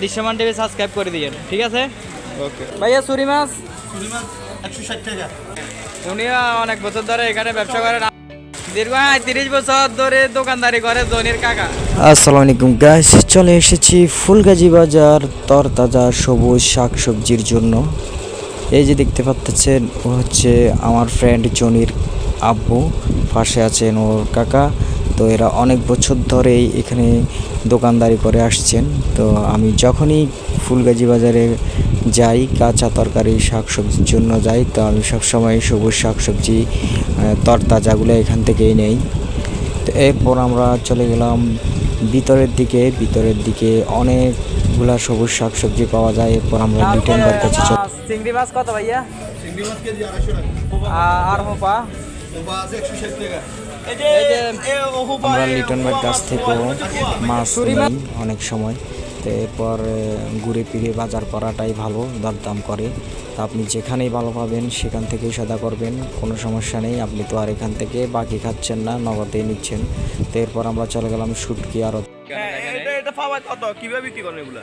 দৃশ্যমান TV subscribe করে দিয়েন ঠিক আছে? ওকে ভাইয়া সুরি মাছ? একশো ষাট টাকা। উনি অনেক বছর ধরে এখানে ব্যবসা করেন। দীর্ঘ তিরিশ বছর ধরে দোকানদারি করে জনির কাকা। আসসালামু আলাইকুম গাইস চলে এসেছি ফুলগাজী বাজার তরতাজা সবুজ শাকসবজির জন্য। এই যে দেখতে পাচ্ছেন ও হচ্ছে আমার ফ্রেন্ড জনির আব্বু। পাশে আছেন ওর কাকা। তো এরা অনেক বছর ধরেই এখানে দোকানদারি করে আসছেন। তো আমি যখনই ফুলগাজী বাজারে যাই কাঁচা তরকারি শাকসবজির জন্য যাই তো আমি সবসময় সবুজ শাকসবজি আহ, তরতাজাগুলো এখান থেকেই নেই। তো এরপর আমরা চলে গেলাম ভিতরের দিকে। ভিতরের দিকে অনেকগুলা সবুজ শাকসবজি পাওয়া যায়। এরপর আমরা কাছে চিংড়ি মাছ কত ভাইয়া? চিংড়ি মাছ কেজি আড়াইশো টাকা। আর হোপা আমরা লিটনবার কাছ থেকেও মাছ নিই অনেক সময়। তো এরপর ঘুরে ফিরে বাজার করাটাই ভালো দরদাম করে। তা আপনি যেখানেই ভালো পাবেন সেখান থেকেই সাদা করবেন কোনো সমস্যা নেই। আপনি তো আর এখান থেকে বাকি খাচ্ছেন না নগদে নিচ্ছেন। তো এরপর আমরা চলে গেলাম শুটকি আরত এটা এটা পাওয়া কত? কীভাবে বিক্রি করেন এগুলা?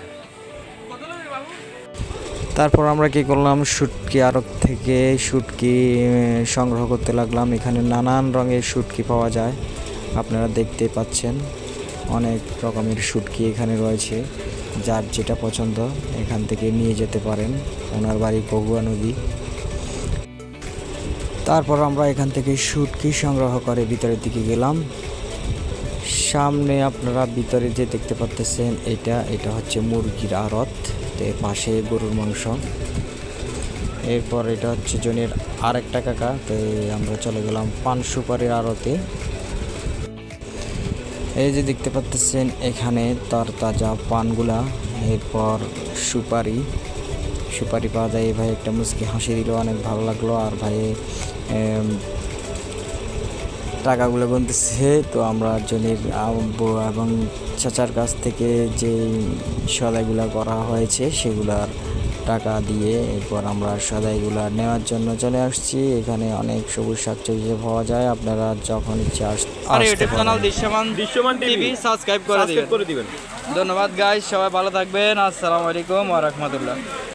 তারপর আমরা কি করলাম? শুটকি আড়ত থেকে শুটকি সংগ্রহ করতে লাগলাম। এখানে নানান রঙের শুটকি পাওয়া যায়। আপনারা দেখতে পাচ্ছেন অনেক রকমের শুটকি এখানে রয়েছে। যার যেটা পছন্দ, এখান থেকে নিয়ে যেতে পারেন। ওনার বাড়ি কগুয়া নদী। তারপর আমরা এখান থেকে শুটকি সংগ্রহ করে ভিতরের দিকে গেলাম। সামনে আপনারা ভিতরে যে দেখতে পাচ্ছেন এটা এটা হচ্ছে মুরগির আড়ত। তো পাশে গরুর মাংস। এরপর এটা হচ্ছে জনের আরেকটা কাকা, তো আমরা চলে গেলাম পান সুপারির আড়তে এই যে দেখতে পাচ্ছেন এখানে তার তাজা পানগুলা। এরপর সুপারি। সুপারি পাওয়া যায় ভাই একটা মুসকি হাসি দিল, অনেক ভালো লাগল। আর ভাই টাকাগুলো গুনতেছে তো আমরা জনের আব্বু এবং চাচার কাছ থেকে যে সদাইগুলো করা হয়েছে সেগুলার টাকা দিয়ে এরপর আমরা সদাইগুলো নেওয়ার জন্য চলে আসছি। এখানে অনেক সবুজ শাকসবজি পাওয়া যায় আপনারা যখন ইচ্ছে আস- আর আসতে চ্যানেল দৃশ্যমান দৃশ্যমান টিভি সাবস্ক্রাইব করে দিবেন। ধন্যবাদ গাইস সবাই ভালো থাকবেন। আসসালামু আলাইকুম ওয়া রাহমাতুল্লাহ।